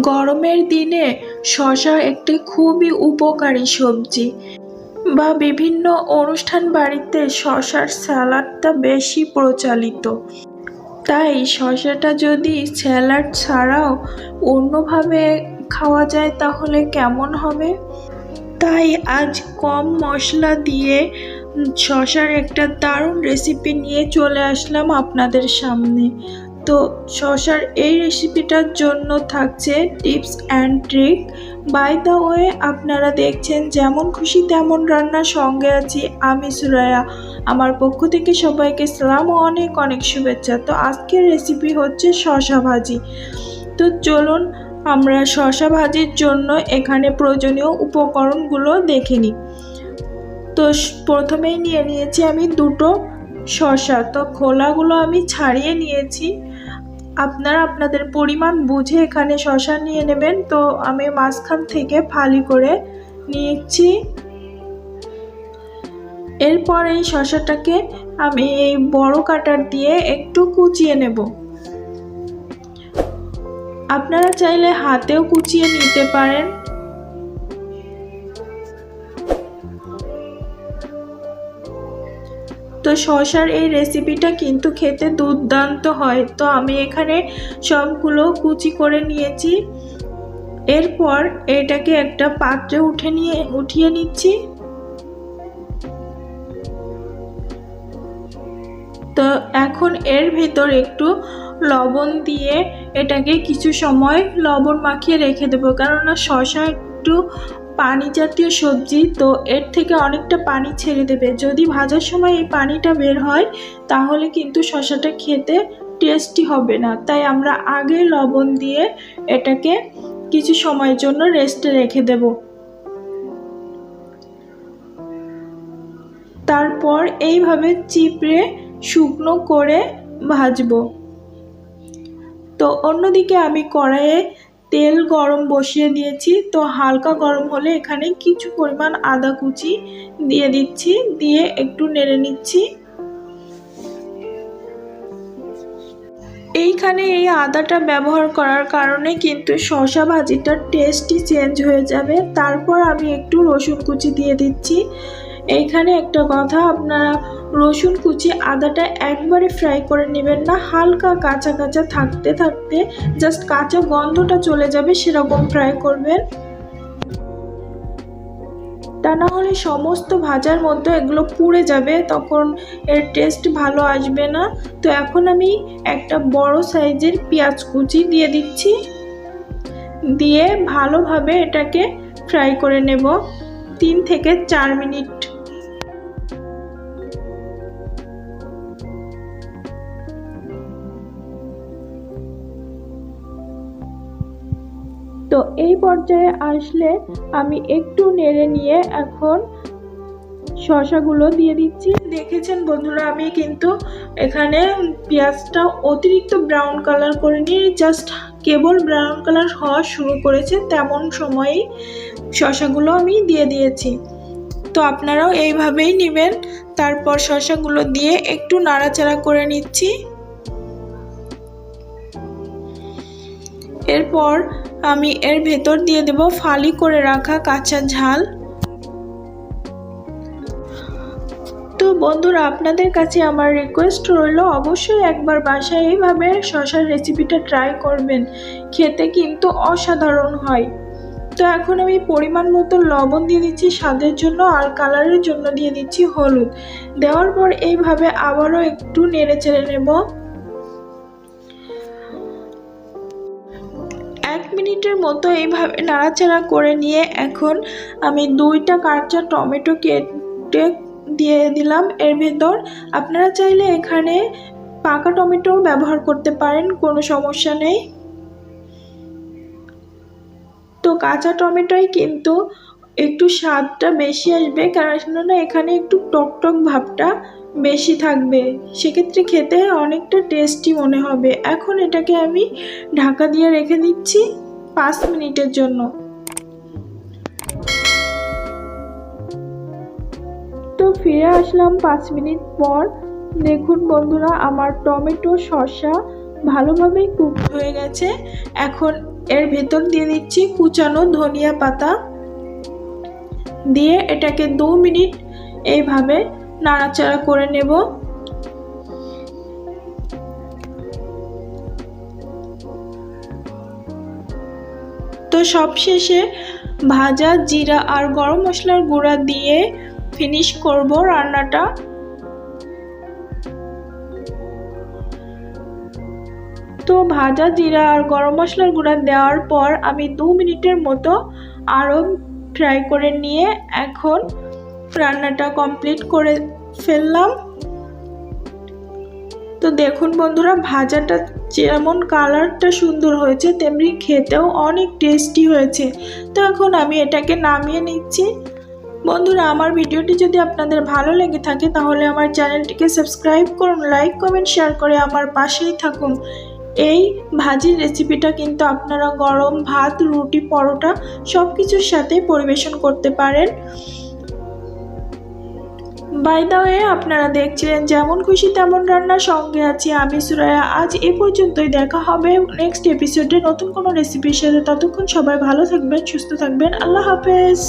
গরমের দিনে শসা একটি খুবই উপকারী সবজি বা বিভিন্ন অনুষ্ঠান বাড়িতে শশার স্যালাডটা বেশি প্রচলিত। তাই শশাটা যদি স্যালাড ছাড়াও অন্যভাবে খাওয়া যায় তাহলে কেমন হবে? তাই আজ কম মশলা দিয়ে শশার একটা দারুণ রেসিপি নিয়ে চলে আসলাম আপনাদের সামনে। তো শসার এই রেসিপিটার জন্য থাকছে tips and trick by the way আপনারা দেখছেন যেমন খুশি তেমন রান্নার সঙ্গে আছি আমি সুরায়া আমার পক্ষ থেকে সবাইকে সালাম অনেক অনেক শুভেচ্ছা। তো আজকের রেসিপি হচ্ছে শসা ভাজি। তো চলুন আমরা শসা ভাজির জন্য এখানে প্রয়োজনীয় উপকরণগুলো দেখে নিই। তো প্রথমেই নিয়ে নিয়েছি আমি দুটো শসা তো খোলাগুলো আমি ছাড়িয়ে নিয়েছি। আপনারা আপনাদের পরিমাণ বুঝে এখানে শশা নিয়ে নেবেন। তো আমি মাঝখান থেকে ফালি করে নিয়েছি। এরপর এই শশাটাকে আমি এই বড় কাটার দিয়ে একটু কুচিয়ে নেব। আপনারা চাইলে হাতেও কুচিয়ে নিতে পারেন। তো শশার এই রেসিপিটা কিন্তু খেতে দুর্দান্ত হয়। তো আমি এখানে সবগুলো কুচি করে নিয়েছি। এরপর এটাকে একটা পাত্রে উঠে নিয়ে, উঠিয়ে নিচ্ছি। তো এখন এর ভেতর একটু লবণ দিয়ে এটাকে কিছু সময় লবণ মাখিয়ে রেখে দেবো। কেননা শসা একটু পানি জাতীয় সবজি, তো এর থেকে অনেকটা পানি ছেড়ে দেবে। যদি ভাজার সময় এই পানিটা বের হয়, তাহলে কিন্তু শসাটা খেতে টেস্টি হবে না। তাই আমরা আগে লবণ দিয়ে এটাকে কিছু সময়ের জন্য রেস্টে রেখে দেব। তারপর এইভাবে চিপড়ে শুকনো করে ভাজবো। তো অন্যদিকে আমি কড়াইয়ে তেল গরম বসিয়ে দিয়েছি। তো হালকা গরম হলে এখানে কিছু পরিমাণ আদা কুচি দিয়ে দিচ্ছি, দিয়ে একটু নেড়ে নিচ্ছি। এইখানে এই আদাটা ব্যবহার করার কারণে কিন্তু শসা ভাজিটার টেস্টই চেঞ্জ হয়ে যাবে। তারপর আমি একটু রসুন কুচি দিয়ে দিচ্ছি। এইখানে একটা কথা, আপনারা রসুন কুচি আদাটা একবারে ফ্রাই করে নেবেন না, হালকা কাঁচা কাঁচা থাকতে থাকতে জাস্ট কাঁচা গন্ধটা চলে যাবে, সেরকম ফ্রাই করবেন। তা না হলে সমস্ত ভাজার মধ্যে এগুলো পুড়ে যাবে, তখন এর টেস্ট ভালো আসবে না। তো এখন আমি একটা বড় সাইজের পেঁয়াজ কুচি দিয়ে দিচ্ছি। দিয়ে ভালোভাবে এটাকে ফ্রাই করে নেব, তিন থেকে চার মিনিট। তো এই পর্যায়ে আসলে আমি একটু নেড়ে নিয়ে এখন শশাগুলো দিয়ে দিচ্ছি। দেখেছেন বন্ধুরা, আমি কিন্তু এখানে পেঁয়াজটা অতিরিক্ত ব্রাউন কালার করে নিয়ে জাস্ট কেবল ব্রাউন কালার হওয়া শুরু করেছে, তেমন সময়েই শশাগুলো আমি দিয়ে দিয়েছি। তো আপনারাও এইভাবেই নেবেন। তারপর শশাগুলো দিয়ে একটু নাড়াচাড়া করে নিচ্ছি। এরপর আমি এর ভেতর দিয়ে দেব ফালি করে রাখা কাঁচা ঝাল। তো বন্ধুরা, আপনাদের কাছে আমার রিকোয়েস্ট রইল, অবশ্যই একবার বাসায় এইভাবে শশার রেসিপিটা ট্রাই করবেন। খেতে কিন্তু অসাধারণ হয়। তো এখন আমি পরিমাণ মতো লবণ দিয়ে দিচ্ছি, স্বাদের জন্য আর কালারের জন্য দিয়ে দিচ্ছি হলুদ। দেওয়ার পর এইভাবে আবারও একটু নেড়ে চেড়ে নেব। মিনিটের মতো এইভাবে নাড়াচাড়া করে নিয়ে এখন আমি দুইটা কাঁচা টমেটো কেটে দিয়ে দিলাম। এর ভেতর আপনারা চাইলে এখানে পাকা টমেটো ব্যবহার করতে পারেন, কোনো সমস্যা নেই। তো কাঁচা টমেটোই কিন্তু একটু স্বাদটা বেশি আসবে কারণ এখানে একটু টক টক ভাবটা বেশি থাকবে। সেক্ষেত্রে খেতে অনেকটা টেস্টি মনে হবে। এখন এটাকে আমি ঢাকা দিয়ে রেখে দিচ্ছি। পাঁচ মিনিটের জন্য। তো ফিরে আসলাম পাঁচ মিনিট পর। দেখুন বন্ধুরা, আমার টমেটো শসা ভালোভাবেই কুক হয়ে গেছে। এখন এর ভেতর দিয়ে দিচ্ছি কুচানো ধনিয়া পাতা। দিয়ে এটাকে দু মিনিট এইভাবে নাড়াচাড়া করে নেব। তো সবশেষে ভাজা জিরা আর গরম মশলার গুঁড়া দিয়ে ফিনিশ করব রান্নাটা। তো ভাজা জিরা আর গরম মশলার গুঁড়া দেওয়ার পর আমি দু মিনিটের মতো আরও ফ্রাই করে নিয়ে এখন রান্নাটা কমপ্লিট করে ফেললাম। তো দেখুন বন্ধুরা, ভাজাটা যেমন কালারটা সুন্দর হয়েছে, তেমনি খেতেও অনেক টেস্টি হয়েছে। তো এখন আমি এটাকে নামিয়ে নিচ্ছি। বন্ধুরা, আমার ভিডিওটি যদি আপনাদের ভালো লেগে থাকে, তাহলে আমার চ্যানেলটিকে সাবস্ক্রাইব করুন লাইক কমেন্ট শেয়ার করে আমার পাশেই থাকুন। এই ভাজির রেসিপিটা কিন্তু আপনারা গরম ভাত, রুটি, পরোটা সব কিছুর সাথে পরিবেশন করতে পারেন। বাই দা ওয়ে আপনারা দেখছিলেন যেমন খুশি তেমন রান্নার সঙ্গে আছি আমি সুরায়া আজ এ পর্যন্তই দেখা হবে নেক্সট এপিসোডে নতুন কোনো রেসিপির সাথে। ততক্ষণ সবাই ভালো থাকবেন, সুস্থ থাকবেন। আল্লাহ হাফেজ।